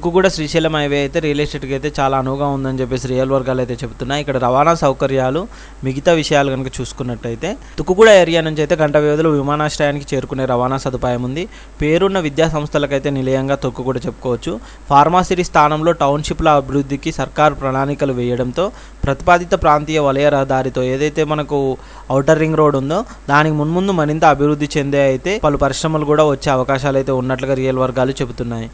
Tukkuguda Srisailam highway అయితే real ఎస్టేట్కి అయితే చాలా అనువుగా ఉందని చెప్పేసి రియల్ వర్గాలు అయితే చెప్తున్నాయి ఇక్కడ రవాణా సౌకర్యాలు మిగతా విషయాలు కనుక చూసుకున్నట్టయితే తుక్కుగూడ ఏరియా నుంచి అయితే గంట వ్యవధిలో విమానాశ్రయానికి చేరుకునే రవాణా సదుపాయం ఉంది. పేరున్న విద్యా సంస్థలకైతే నిలయంగా తుక్కుగూడ చెప్పుకోవచ్చు. ఫార్మాసిటీ స్థానంలో టౌన్షిప్ల అభివృద్ధికి సర్కారు ప్రణాళికలు వేయడంతో ప్రతిపాదిత ప్రాంతీయ వలయ రహదారితో ఏదైతే మనకు ఔటర్ రింగ్ రోడ్ ఉందో దానికి మున్ముందు మరింత అభివృద్ధి చెందే అయితే పలు పరిశ్రమలు కూడా వచ్చే అవకాశాలు అయితే ఉన్నట్లుగా రియల్ వర్గాలు చెబుతున్నాయి.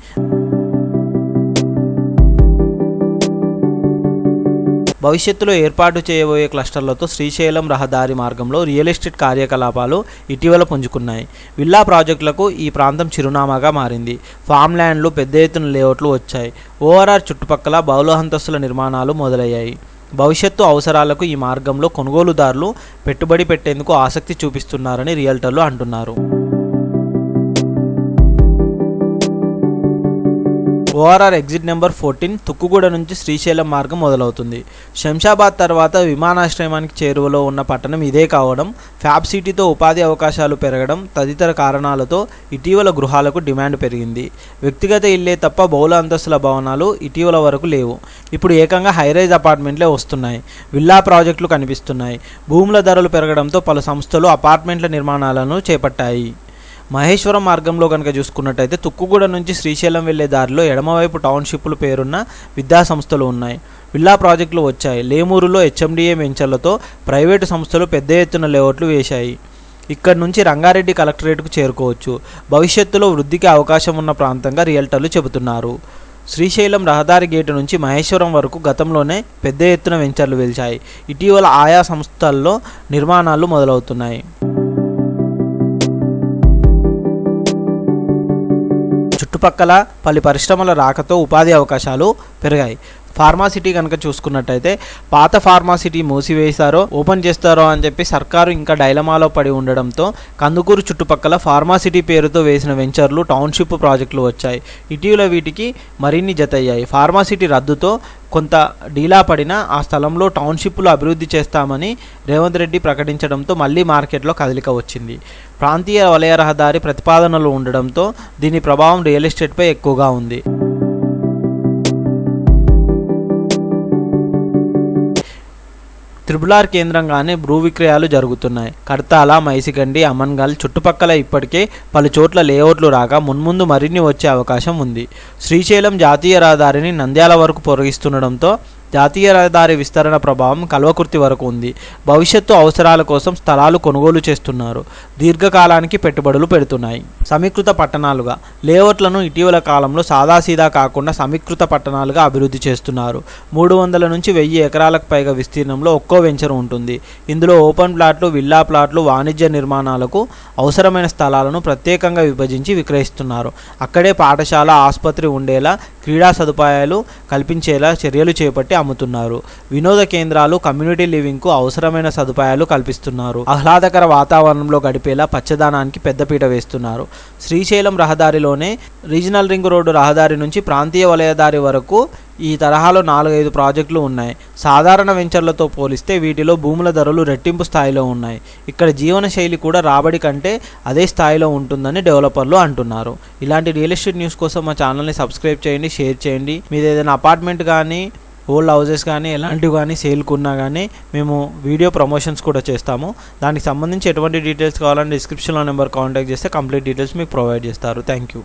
భవిష్యత్తులో ఏర్పాటు చేయబోయే క్లస్టర్లతో శ్రీశైలం రహదారి మార్గంలో రియల్ ఎస్టేట్ కార్యకలాపాలు ఇటీవల పుంజుకున్నాయి. విల్లా ప్రాజెక్టులకు ఈ ప్రాంతం చిరునామాగా మారింది. ఫామ్ ల్యాండ్లు పెద్ద ఎత్తున లేఅవుట్లు వచ్చాయి. ఓఆర్ఆర్ చుట్టుపక్కల బహుళహంతస్తుల నిర్మాణాలు మొదలయ్యాయి. భవిష్యత్తు అవసరాలకు ఈ మార్గంలో కొనుగోలుదారులు పెట్టుబడి పెట్టేందుకు ఆసక్తి చూపిస్తున్నారని రియల్టర్లు అంటున్నారు. ORR exit number fourteen Tukkuguda నుంచి శ్రీశైలం మార్గం మొదలవుతుంది. శంషాబాద్ తర్వాత విమానాశ్రయానికి చేరువలో ఉన్న పట్టణం ఇదే కావడం ఫ్యాబ్ సిటీతో ఉపాధి అవకాశాలు పెరగడం తదితర కారణాలతో ఇటీవల గృహాలకు డిమాండ్ పెరిగింది. వ్యక్తిగత ఇల్లే తప్ప బహుళ అంతస్తుల భవనాలు ఇటీవల వరకు లేవు. ఇప్పుడు ఏకంగా హైరైజ్ అపార్ట్మెంట్లే వస్తున్నాయి. విల్లా ప్రాజెక్టులు కనిపిస్తున్నాయి. భూముల ధరలు పెరగడంతో పలు సంస్థలు అపార్ట్మెంట్ల నిర్మాణాలను చేపట్టాయి. మహేశ్వరం మార్గంలో కనుక చూసుకున్నట్టయితే తుక్కుగూడ నుంచి శ్రీశైలం వెళ్ళే దారిలో ఎడమవైపు టౌన్షిప్లు పేరున్న విద్యా సంస్థలు ఉన్నాయి. విల్లా ప్రాజెక్టులు వచ్చాయి. లేమూరులో హెచ్ఎండిఏ వెంచర్లతో ప్రైవేటు సంస్థలు పెద్ద ఎత్తున లేఅవుట్లు వేశాయి. ఇక్కడ నుంచి రంగారెడ్డి కలెక్టరేట్కు చేరుకోవచ్చు. భవిష్యత్తులో వృద్ధికి అవకాశం ఉన్న ప్రాంతంగా రియల్టర్లు చెబుతున్నారు. శ్రీశైలం రహదారి గేటు నుంచి మహేశ్వరం వరకు గతంలోనే పెద్ద ఎత్తున వెంచర్లు వెలిచాయి ఇటీవల ఆయా సంస్థల్లో నిర్మాణాలు మొదలవుతున్నాయి. చుట్టుపక్కల పలు పరిశ్రమల రాకతో ఉపాధి అవకాశాలు పెరిగాయి. ఫార్మాసిటీ కనుక చూసుకున్నట్టయితే పాత ఫార్మాసిటీ మూసివేశారో ఓపెన్ చేస్తారో అని చెప్పి సర్కారు ఇంకా డైలమాలో పడి ఉండడంతో కందుకూరు చుట్టుపక్కల ఫార్మాసిటీ పేరుతో వేసిన వెంచర్లు టౌన్షిప్ ప్రాజెక్టులు వచ్చాయి. ఇటీవల వీటికి మరిన్ని జతయ్యాయి. ఫార్మాసిటీ రద్దుతో కొంత డీలా పడిన ఆ స్థలంలో టౌన్షిప్లు అభివృద్ధి చేస్తామని రేవంత్ రెడ్డి ప్రకటించడంతో మళ్ళీ మార్కెట్లో కదలిక వచ్చింది. ప్రాంతీయ వలయ రహదారి ప్రతిపాదనలు ఉండడంతో దీని ప్రభావం రియల్ ఎస్టేట్పై ఎక్కువగా ఉంది. త్రిబులార్ కేంద్రంగానే భూ విక్రయాలు జరుగుతున్నాయి. కడతాల మైసిగండి అమన్గల్ చుట్టుపక్కల ఇప్పటికే పలు చోట్ల లేఅవుట్లు రాగా మున్ముందు మరిన్ని వచ్చే అవకాశం ఉంది. శ్రీశైలం జాతీయ రహదారిని నంద్యాల వరకు పొరగిస్తుండడంతో జాతీయ రహదారి విస్తరణ ప్రభావం కల్వకుర్తి వరకు ఉంది. భవిష్యత్తు అవసరాల కోసం స్థలాలు కొనుగోలు చేస్తున్నారు. దీర్ఘకాలానికి పెట్టుబడులు పెడుతున్నాయి. సమీకృత పట్టణాలుగా లేఅవుట్లను ఇటీవల కాలంలో సాదాసీదా కాకుండా సమీకృత పట్టణాలుగా అభివృద్ధి చేస్తున్నారు. మూడు వందల నుంచి వెయ్యి ఎకరాలకు పైగా విస్తీర్ణంలో ఒక్కో వెంచర్ ఉంటుంది. ఇందులో ఓపెన్ ప్లాట్లు విల్లా ప్లాట్లు వాణిజ్య నిర్మాణాలకు అవసరమైన స్థలాలను ప్రత్యేకంగా విభజించి విక్రయిస్తున్నారు. అక్కడే పాఠశాల ఆసుపత్రి ఉండేలా క్రీడా సదుపాయాలు కల్పించేలా చర్యలు చేపట్టి అమ్ముతున్నారు. వినోద కేంద్రాలు కమ్యూనిటీ లివింగ్కు అవసరమైన సదుపాయాలు కల్పిస్తున్నారు. ఆహ్లాదకర వాతావరణంలో గడిపేలా పచ్చదనానికి పెద్దపీట వేస్తున్నారు. శ్రీశైలం రహదారిలోనే రీజనల్ రింగ్ రోడ్డు రహదారి నుంచి ప్రాంతీయ వలయదారి వరకు ఈ తరహాలో నాలుగైదు ప్రాజెక్టులు ఉన్నాయి. సాధారణ వెంచర్లతో పోలిస్తే వీటిలో భూముల ధరలు రెట్టింపు స్థాయిలో ఉన్నాయి. ఇక్కడ జీవన శైలి కూడా రాబడి కంటే అదే స్థాయిలో ఉంటుందని డెవలపర్లు అంటున్నారు. ఇలాంటి రియల్ ఎస్టేట్ న్యూస్ కోసం మా ఛానల్ని సబ్స్క్రైబ్ చేయండి షేర్ చేయండి. మీది ఏదైనా అపార్ట్మెంట్ కానీ ఓల్డ్ హౌజెస్ కానీ ఎలాంటివి కానీ సేల్కున్నా కానీ మేము వీడియో ప్రమోషన్స్ కూడా చేస్తాము. దానికి సంబంధించి ఎటువంటి డీటెయిల్స్ కావాలంటే డిస్క్రిప్షన్లో నెంబర్ కాంటాక్ట్ చేస్తే కంప్లీట్ డీటెయిల్స్ మీకు ప్రొవైడ్ చేస్తారు. Thank you.